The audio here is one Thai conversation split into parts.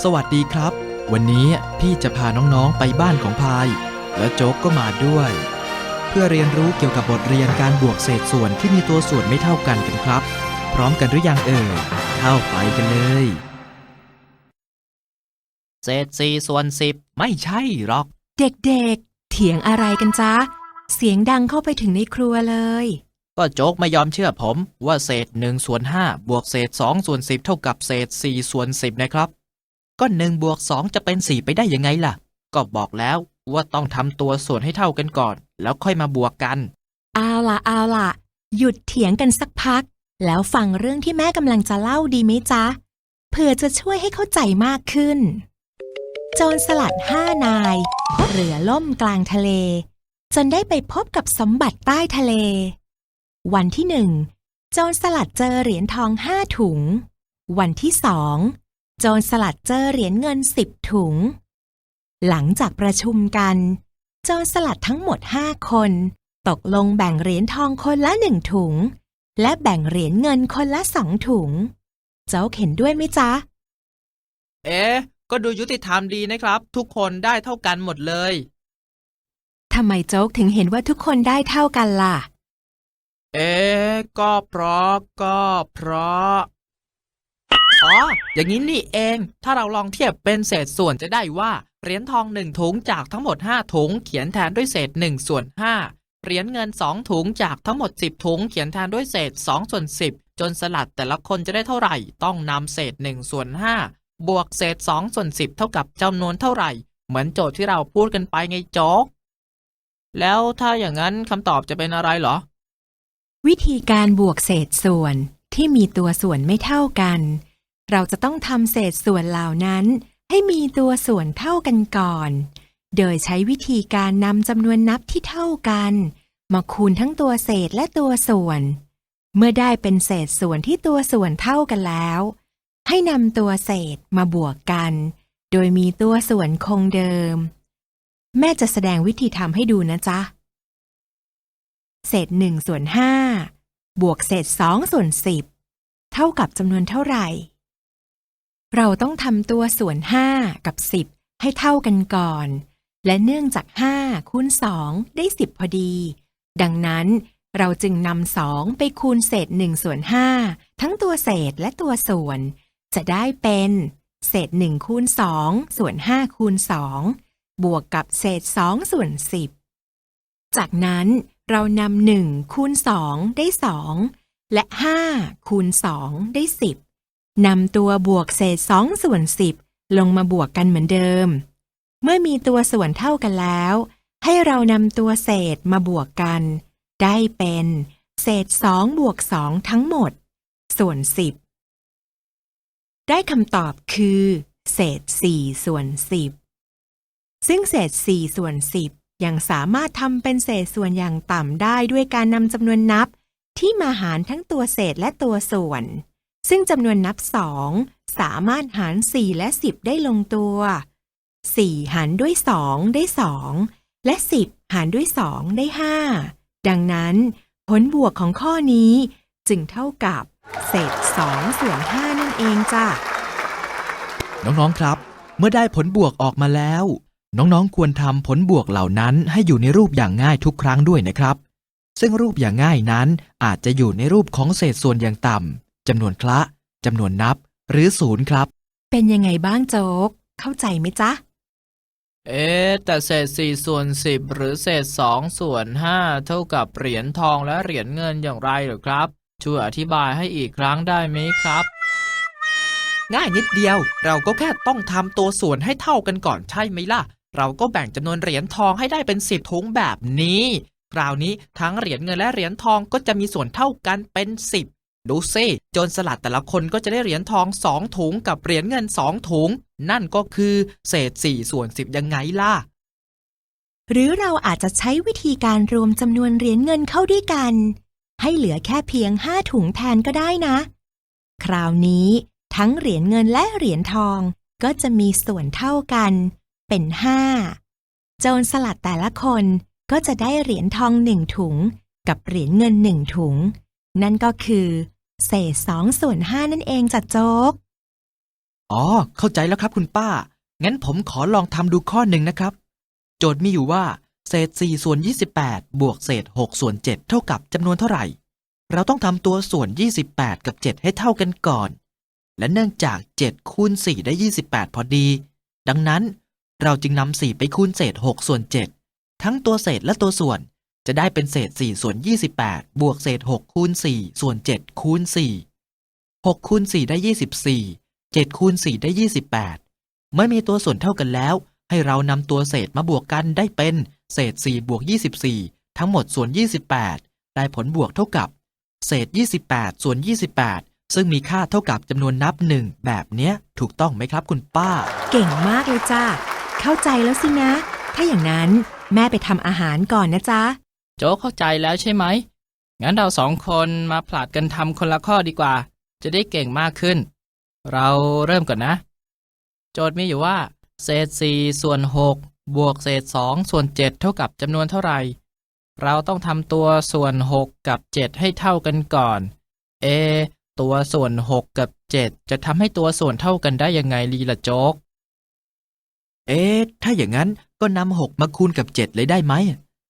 สวัสดีครับ วันนี้พี่จะพาน้องๆไปบ้านของพาย และโจ๊กก็มาด้วย เพื่อเรียนรู้เกี่ยวกับบทเรียนการบวกเศษส่วนที่มีตัวส่วนไม่เท่ากันกันครับ พร้อมกันหรือยังเอ่ยเข้าไปกันเลย เศษสี่ส่วนสิบไม่ใช่หรอก เด็กๆ เถียงอะไรกันจ๊ะ เสียงดังเข้าไปถึงในครัวเลย ก็โจ๊กไม่ยอมเชื่อผมว่าเศษหนึ่งส่วนห้าบวกเศษสองส่วนสิบเท่ากับเศษสี่ส่วนสิบนะครับ ก็หนึ่งบวกสองจะเป็นสี่ไปได้ยังไงล่ะ ก็บอกแล้วว่าต้องทำตัวส่วนให้เท่ากันก่อน แล้วค่อยมาบวกกัน เอาล่ะเอาล่ะ หยุดเถียงกันสักพัก แล้วฟังเรื่องที่แม่กำลังจะเล่าดีไหมจ๊ะเพื่อจะช่วยให้เข้าใจมากขึ้น โจรสลัดห้านายพบเรือล่มกลางทะเล จนได้ไปพบกับสมบัติใต้ทะเล วันที่หนึ่งโจรสลัดเจอเหรียญทองห้าถุง วันที่สอง จรสลัดเจอเหรียญเงินสิบถุง หลังจากประชุมกัน โจรสลัดทั้งหมดห้าคน ตกลงแบ่งเหรียญทองคนละหนึ่งถุง และแบ่งเหรียญเงินคนละสองถุง เจ้าเห็นด้วยไหมจ๊ะ เอ๊ะ ก็ดูยุติธรรมดีนะครับ ทุกคนได้เท่ากันหมดเลยทำไมโจ๊กถึงเห็นว่าทุกคนได้เท่ากันล่ะ เอ๊ะก็เพราะก็เพราะ อ๋อ อย่างนี้นี่เอง ถ้าเราลองเทียบเป็นเศษส่วนจะได้ว่าเหรียญทองหนึ่งถุงจากทั้งหมด 5 ถุง เขียนแทนด้วยเศษ1ส่วน5เหรียญเงิน 2 ถุงจากทั้งหมด 10 ถุง เขียนแทนด้วยเศษ2ส่วน10 จนสลัดแต่ละคนจะได้เท่าไหร่ ต้องนำเศษ1ส่วน5บวกเศษ2ส่วน10 เท่ากับจำนวนเท่าไหร่ เหมือนโจทย์ที่เราพูดกันไปไงโจ๊กแล้วถ้าอย่างนั้นคำตอบจะเป็นอะไรเหรอ วิธีการบวกเศษส่วนที่มีตัวส่วนไม่เท่ากัน เราจะต้องทำเศษส่วนเหล่านั้น ให้มีตัวส่วนเท่ากันก่อน โดยใช้วิธีการนำจำนวนนับที่เท่ากัน มาคูณทั้งตัวเศษและตัวส่วน เมื่อได้เป็นเศษส่วนที่ตัวส่วนเท่ากันแล้ว ให้นำตัวเศษมาบวกกัน โดยมีตัวส่วนคงเดิม แม่จะแสดงวิธีทำให้ดูนะจ๊ะ เศษหนึ่งส่วนห้าบวกเศษสองส่วนสิบเท่ากับจำนวนเท่าไหร่ เราต้องทำตัวส่วนห้ากับสิบให้เท่ากันก่อน และเนื่องจากห้าคูณสองได้สิบพอดี ดังนั้นเราจึงนำสองไปคูณเศษหนึ่งส่วนห้าทั้งตัวเศษและตัวส่วน จะได้เป็น เศษหนึ่งคูณสองส่วนห้าคูณสองบวกกับเศษสองส่วนสิบจากนั้นเรานำหนึ่งคูณสองได้สองและห้าคูณสองได้สิบ นำตัวบวกเศษสองส่วนสิบลงมาบวกกันเหมือนเดิม เมื่อมีตัวส่วนเท่ากันแล้ว ให้เรานำตัวเศษมาบวกกัน ได้เป็นเศษสองบวกสองทั้งหมด ส่วนสิบได้คำตอบคือ เศษสี่ส่วนสิบซึ่งเศษ4ส่วน10ยังสามารถทำเป็นเศษส่วนอย่างต่ำได้ด้วยการนำจำนวนนับ ที่มาหารทั้งตัวเศษและตัวส่วน ซึ่งจำนวนนับ2สามารถหาร 4 และ 10 ได้ลงตัว 4 หารด้วย 2 ได้ 2 และ 10 หารด้วย 2 ได้ 5 ดังนั้น ผลบวกของข้อนี้จึงเท่ากับเศษ 2 ส่วน 5 นั่นเองจ้ะ น้อง ๆ ครับ เมื่อได้ผลบวกออกมาแล้ว น้องๆ ควรทำผลบวกเหล่านั้นให้อยู่ในรูปอย่างง่ายทุกครั้งด้วยนะครับ ซึ่งรูปอย่างง่ายนั้นอาจจะอยู่ในรูปของเศษส่วนอย่างต่ำ จำนวนคละจำนวนนับ หรือศูนย์ครับ เป็นยังไงบ้างโจ๊ก เข้าใจไหมจ๊ะ เอ๊ะแต่เศษสี่ส่วนสิบหรือเศษสองส่วนห้าเท่ากับเหรียญทองและเหรียญเงินอย่างไรเหรอครับ ช่วยอธิบายให้อีกครั้งได้ไหมครับ ง่ายนิดเดียว เราก็แค่ต้องทำตัวส่วนให้เท่ากันก่อนใช่ไหมล่ะ เราก็แบ่งจำนวนเหรียญทองให้ได้เป็นสิบถุงแบบนี้ คราวนี้ทั้งเหรียญเงินและเหรียญทองก็จะมีส่วนเท่ากันเป็นสิบ ดูซิโจรสลัดแต่ละคนก็จะได้เหรียญทองสองถุงกับเหรียญเงินสองถุง นั่นก็คือเศษสี่ส่วนสิบยังไงล่ะ หรือเราอาจจะใช้วิธีการรวมจำนวนเหรียญเงินเข้าด้วยกัน ให้เหลือแค่เพียงห้าถุงแทนก็ได้นะ คราวนี้ทั้งเหรียญเงินและเหรียญทองก็จะมีส่วนเท่ากัน เป็นห้าโจรสลัดแต่ละคนก็จะได้เหรียญทองหนึ่งถุง กับเหรียญเงินหนึ่งถุง นั่นก็คือ เศษสองส่วนห้านั่นเองจัดโจ๊ก อ๋อ เข้าใจแล้วครับคุณป้า งั้นผมขอลองทำดูข้อหนึ่งนะครับ โจทย์มีอยู่ว่า เศษ4ส่วน28บวกเศษ6ส่วน7เท่ากับจำนวนเท่าไหร่ เราต้องทำตัวส่วน28กับ7ให้เท่ากันก่อน และเนื่องจาก7คูณ4ได้28พอดี ดังนั้นเราจึงนำ4ไปคูณเศษ6ส่วน7ทั้งตัวเศษและตัวส่วน จะได้เป็นเศษ 4 ส่วน 28 บวกเศษ 6 คูณ 4 ส่วน 7 คูณ 4 6 คูณ 4 ได้ 24 7 คูณ 4 ได้ 28 เมื่อมีตัวส่วนเท่ากันแล้ว ให้เรานำตัวเศษมาบวกกันได้เป็นเศษ 4 บวก 24 ทั้งหมดส่วน 28 ได้ผลบวกเท่ากับ เศษ 28 ส่วน 28 ซึ่งมีค่าเท่ากับจำนวนนับหนึ่งแบบเนี้ยถูกต้องไหมครับคุณป้า เก่งมากเลยจ้าเข้าใจแล้วสินะ ถ้าอย่างนั้นแม่ไปทำอาหารก่อนนะจ๊ะ โจ๊กเข้าใจแล้วใช่ไหม งั้นเราสองคนมาผลัดกันทำคนละข้อดีกว่า จะได้เก่งมากขึ้น เราเริ่มก่อนนะ โจทย์มีอยู่ว่า เศษ 4 ส่วน 6 บวกเศษ 2 ส่วน 7 เท่ากับจำนวนเท่าไหร่ เราต้องทำตัวส่วน 6 กับ 7 ให้เท่ากันก่อน เอ ตัวส่วน 6 กับ 7 จะทำให้ตัวส่วนเท่ากันได้ยังไงลีละโจ๊ก เอ๊ะถ้าอย่างนั้นก็นำ6มาคูณกับ 7 เลยได้ไหม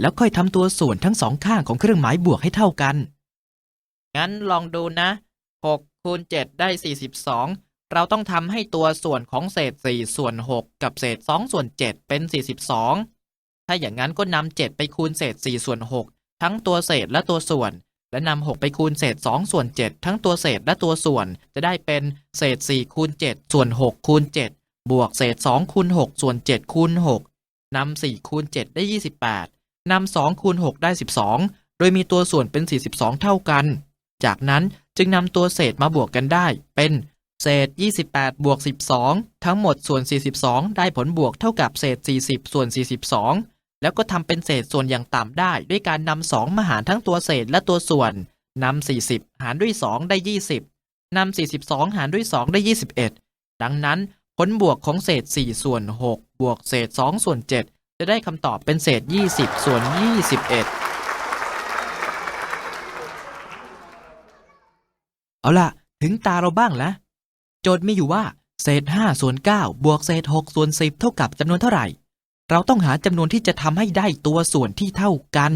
แล้วค่อยทำตัวส่วนทั้งสองข้างของเครื่องหมายบวกให้เท่ากัน งั้นลองดูนะ6คูณ7ได้ 42 เราต้องทำให้ตัวส่วนของเศษ 4 ส่วน 6 กับเศษ 2 ส่วน 7 เป็น 42 ถ้าอย่างนั้นก็นำ7ไปคูณเศษ 4 ส่วน 6 ทั้งตัวเศษและตัวส่วน และนำ6ไปคูณเศษ 2 ส่วน 7 ทั้งตัวเศษและตัวส่วน จะได้เป็นเศษ 4 คูณ 7 ส่วน 6 คูณ 7 บวกเศษ 2 คูณ 6 ส่วน 7 คูณ 6นำ4คูณ 7 ได้ 28 นำ2คูณ6ได้ 12 โดยมีตัวส่วนเป็น 42 เท่ากัน จากนั้นจึงนำตัวเศษมาบวกกันได้เป็นเศษ 28 บวก 12 ทั้งหมดส่วน 42 ได้ผลบวกเท่ากับเศษ 40 ส่วน 42 แล้วก็ทำเป็นเศษส่วนอย่างต่ำได้ ด้วยการนำ2มาหารทั้งตัวเศษและตัวส่วนนำ40 หารด้วย 2 ได้ 20นำ42 หารด้วย 2 ได้ 21 ดังนั้น ผลบวกของเศษ 4 ส่วน 6 บวกเศษ 2 ส่วน 7 จะได้คำตอบเป็นเศษ 20 ส่วน 21 เอาล่ะ ถึงตาเราบ้างแล้วโจทย์มีอยู่ว่า เศษ 5 ส่วน 9 บวกเศษ 6 ส่วน 10 เท่ากับจำนวนเท่าไหร่ เราต้องหาจำนวนที่จะทำให้ได้ตัวส่วนที่เท่ากัน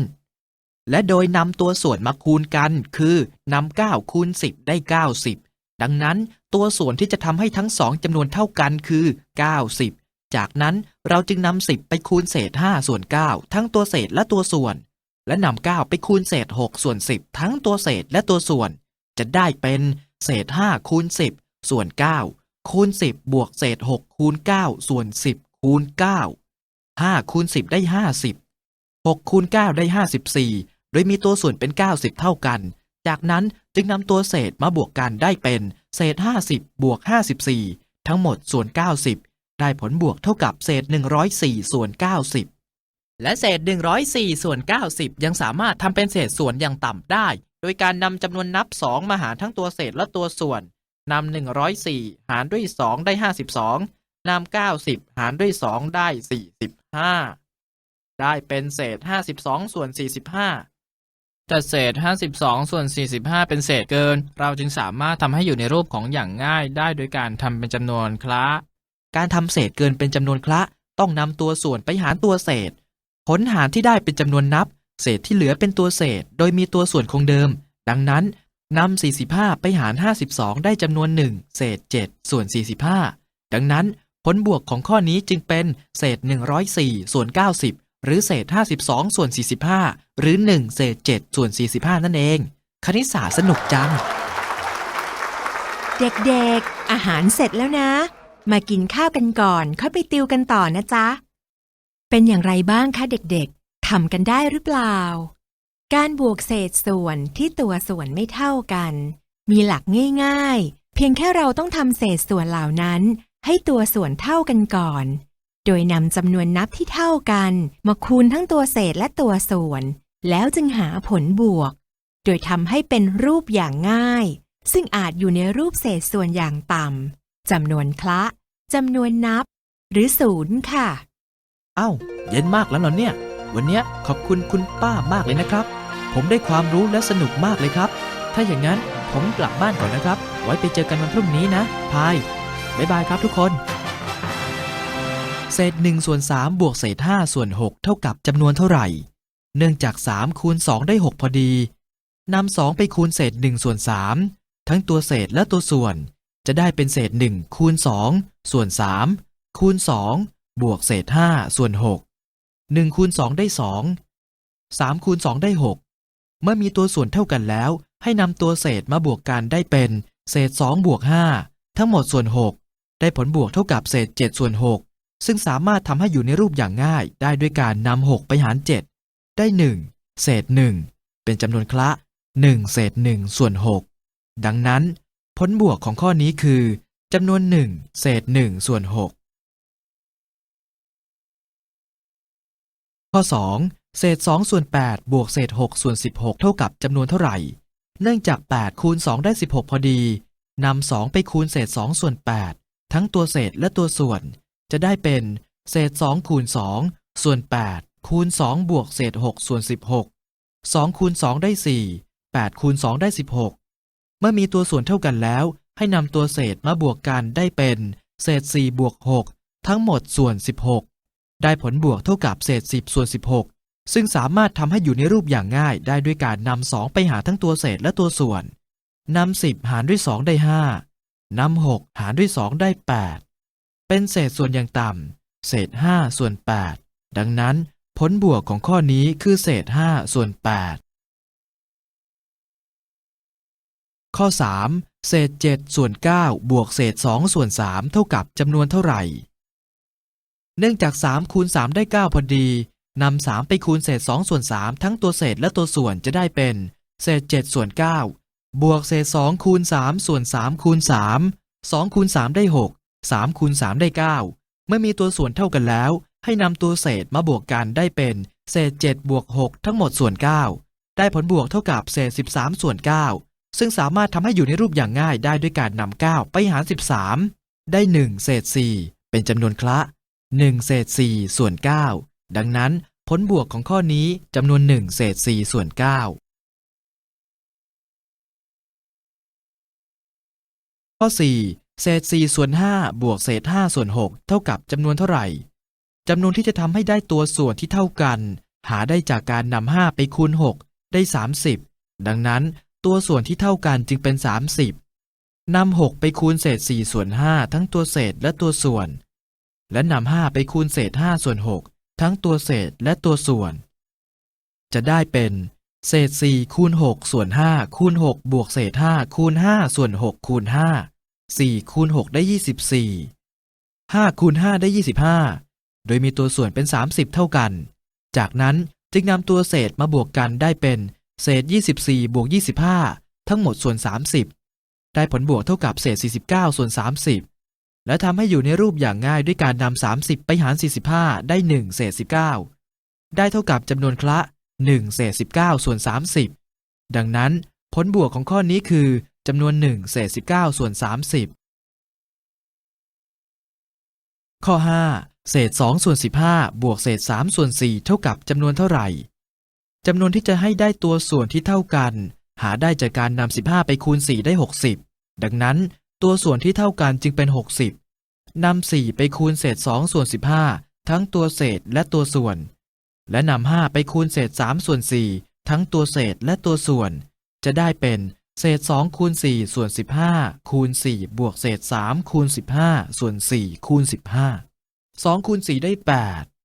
และโดยนำตัวส่วนมาคูณกัน คือนำ9คูณ 10 ได้ 90 ดังนั้นตัวส่วนที่จะทำให้ทั้งสองจำนวนเท่ากันคือ 90 จากนั้นเราจึงนำ10ไปคูณเศษ5ส่วน9ทั้งตัวเศษและตัวส่วน และนำ9ไปคูณเศษ6ส่วน10ทั้งตัวเศษและตัวส่วน จะได้เป็นเศษ5คูณ10ส่วน9คูณ10บบวกเศษ6คูณ9ส่วน10คูณ9 5คูณ10ได้50 6คูณ9ได้54โดยมีตัวส่วนเป็น90เท่ากัน จากนั้นจึงนำตัวเศษมาบวกกันได้เป็น เศษ50บบวก54ทั้งหมดส่วน90 ได้ผลบวกเท่ากับเศษ 104 ส่วน 90 และเศษ 104 ส่วน 90 ยังสามารถทำเป็นเศษส่วนอย่างต่ำได้ โดยการนำจำนวนนับ 2 มาหารทั้งตัวเศษและตัวส่วนนำ104 หารด้วย 2 ได้ 52นำ90 หารด้วย 2 ได้ 45 ได้เป็นเศษ 52 ส่วน 45แต่เศษ 52 ส่วน 45 เป็นเศษเกิน เราจึงสามารถทำให้อยู่ในรูปของอย่างง่ายได้โดยการทำเป็นจำนวนคละ การทำเศษเกินเป็นจำนวนคละ ต้องนำตัวส่วนไปหารตัวเศษ ผลหารที่ได้เป็นจำนวนนับ เศษที่เหลือเป็นตัวเศษ โดยมีตัวส่วนคงเดิม ดังนั้นนำ45 ไปหาร 52 ได้จำนวน 1 เศษ 7 ส่วน 45 ดังนั้น ผลบวกของข้อนี้จึงเป็นเศษ 104 ส่วน 90 หรือเศษ 52 ส่วน 45 หรือ 1 เศษ 7 ส่วน 45 นั่นเอง คณิตศาสตร์สนุกจัง เด็กๆ อาหารเสร็จแล้วนะ มากินข้าวกันก่อนค่อยไปติวกันต่อนะจ๊ะ เป็นอย่างไรบ้างคะเด็กๆทำกันได้หรือเปล่า การบวกเศษส่วนที่ตัวส่วนไม่เท่ากัน มีหลักง่ายๆ เพียงแค่เราต้องทำเศษส่วนเหล่านั้น ให้ตัวส่วนเท่ากันก่อน โดยนำจำนวนนับที่เท่ากัน มาคูณทั้งตัวเศษและตัวส่วน แล้วจึงหาผลบวก โดยทำให้เป็นรูปอย่างง่าย ซึ่งอาจอยู่ในรูปเศษส่วนอย่างต่ำ จำนวนคละจำนวนนับ หรือศูนย์ค่ะ อ้าเย็นมากแล้วเหรอเนี่ย วันเนี้ยขอบคุณคุณป้ามากเลยนะครับ ผมได้ความรู้และสนุกมากเลยครับ ถ้าอย่างนั้นผมกลับบ้านก่อนนะครับ ไว้ไปเจอกันวันพรุ่งนี้นะ พายบบ๊ายบายครับทุกคน เศษ1ส่วน3บวกเศษ5ส่วน6เท่ากับจำนวนเท่าไหร่ เนื่องจาก 3 คูณ 2 ได้ 6 พอดีนำ2ไปคูณเศษ1ส่วน3ทั้งตัวเศษและตัวส่วน จะได้เป็นเศษ 1 คูณ 2 ส่วน 3 คูณ 2 บวกเศษ 5 ส่วน 6 1 คูณ 2 ได้ 2 3 คูณ 2 ได้ 6 เมื่อมีตัวส่วนเท่ากันแล้ว ให้นำตัวเศษมาบวกกันได้เป็น เศษ 2 บวก 5 ทั้งหมดส่วน 6 ได้ผลบวกเท่ากับเศษ 7 ส่วน 6 ซึ่งสามารถทำให้อยู่ในรูปอย่างง่าย ได้ด้วยการนำ 6 ไปหาร 7 ได้ 1 เศษ 1 เป็นจำนวนคละ 1 เศษ 1 ส่วน 6 ดังนั้น ผลบวกของข้อนี้คือจำนวน 1 เศษ 1 ส่วน 6 ข้อ 2 เศษ 2 ส่วน 8 บวกเศษ 6 ส่วน 16 เท่ากับจำนวนเท่าไหร่ เนื่องจาก 8 คูณ 2 ได้ 16 พอดีนำ 2 ไปคูณเศษ 2 ส่วน 8 ทั้งตัวเศษและตัวส่วน จะได้เป็นเศษ 2 คูณ 2 ส่วน 8 คูณ 2 บวกเศษ 6 ส่วน 16 2คูณ 2 ได้ 4 8 คูณ 2 ได้ 16 เมื่อมีตัวส่วนเท่ากันแล้ว ให้นำตัวเศษมาบวกกันได้เป็น เศษ4บวก6ทั้งหมดส่วน 16 ได้ผลบวกเท่ากับเศษ 10 ส่วน 16 ซึ่งสามารถทำให้อยู่ในรูปอย่างง่ายได้ด้วยการนำ2ไปหาทั้งตัวเศษและตัวส่วนนำ10 หารด้วย 2 ได้ 5นำ6 หารด้วย 2 ได้ 8 เป็นเศษส่วนอย่างต่ำเศษ 5 ส่วน 8 ดังนั้น ผลบวกของข้อนี้คือเศษ 5 ส่วน 8 ข้อ 3 เศษ 7 ส่วน 9 บวกเศษ 2 ส่วน 3 เท่ากับจำนวนเท่าไหร่ เนื่องจาก 3 คูณ 3 ได้ 9 พอดีนำ3ไปคูณเศษ 2 ส่วน 3 ทั้งตัวเศษและตัวส่วนจะได้เป็น เศษ 7 ส่วน 9 บวกเศษ 2 คูณ 3 ส่วน 3 คูณ 3 2 คูณ 3 ได้ 6 3 คูณ 3 ได้ 9 เมื่อมีตัวส่วนเท่ากันแล้ว ให้นำตัวเศษมาบวกกันได้เป็น เศษ 7 บวก 6 ทั้งหมดส่วน 9 ได้ผลบวกเท่ากับเศษ 13 ส่วน 9 ซึ่งสามารถทำให้อยู่ในรูปอย่างง่ายได้ด้วยการนำ9ไปหาร 13 ได้ 1 เศษ 4 เป็นจำนวนคละ 1 เศษ 4 ส่วน 9 ดังนั้นผลบวกของข้อนี้จำนวน 1 เศษ 4 ส่วน 9 ข้อ 4 เศษ 4 ส่วน 5 บวกเศษ 5 ส่วน 6 เท่ากับจำนวนเท่าไหร่จำนวนที่จะทำให้ได้ตัวส่วนที่เท่ากัน หาได้จากการนำ5ไปคูณ 6 ได้ 30 ดังนั้น ตัวส่วนที่เท่ากันจึงเป็น 30นำ6ไปคูณเศษ4ส่วน5ทั้งตัวเศษและตัวส่วน และนำ5ไปคูณเศษ5ส่วน6ทั้งตัวเศษและตัวส่วน จะได้เป็นเศษ4คูณ6ส่วน5คูณ6บวกเศษ5คูณ5ส่วน6คูณ5 4คูณ6ได้ 24 5คูณ5ได้ 25 โดยมีตัวส่วนเป็น 30 เท่ากัน จากนั้นจึงนำตัวเศษมาบวกกันได้เป็น เศษ 24 บวก 25 ทั้งหมดส่วน 30 ได้ผลบวกเท่ากับเศษ 49 ส่วน 30 และทำให้อยู่ในรูปอย่างง่ายด้วยการนำ 30 ไปหาร 45 ได้ 1 เศษ 19 ได้เท่ากับจำนวนคละ 1 เศษ 19 ส่วน 30 ดังนั้นผลบวกของข้อนี้คือจำนวน 1 เศษ 19 ส่วน 30 ข้อ 5 เศษ 2 ส่วน 15 บวกเศษ 3 ส่วน 4 เท่ากับจำนวนเท่าไหร่ จำนวนที่จะให้ได้ตัวส่วนที่เท่ากัน หาได้จากการนำ15 ไปคูณ 4 ได้ 60 ดังนั้นตัวส่วนที่เท่ากันจึงเป็น 60นำ4ไปคูณเศษ2ส่วน 15 ทั้งตัวเศษและตัวส่วน และนำ5ไปคูณเศษ3ส่วน 4 ทั้งตัวเศษและตัวส่วน จะได้เป็นเศษ2คูณ4ส่วน 15 คูณ 4 บวกเศษ3คูณ 15 ส่วน 4 คูณ 15 2คูณ4ได้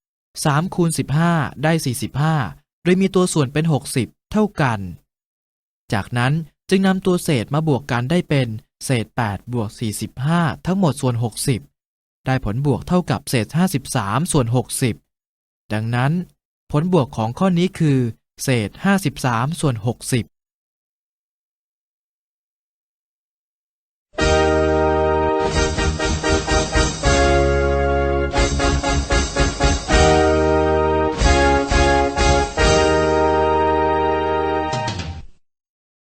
8 3คูณ15 ได้ 45 โดยมีตัวส่วนเป็น 60 เท่ากัน จากนั้นจึงนำตัวเศษมาบวกกันได้เป็นเศษ 8 บวก 45 ทั้งหมดส่วน 60 ได้ผลบวกเท่ากับเศษ 53 ส่วน 60 ดังนั้น ผลบวกของข้อนี้คือ เศษ 53 ส่วน 60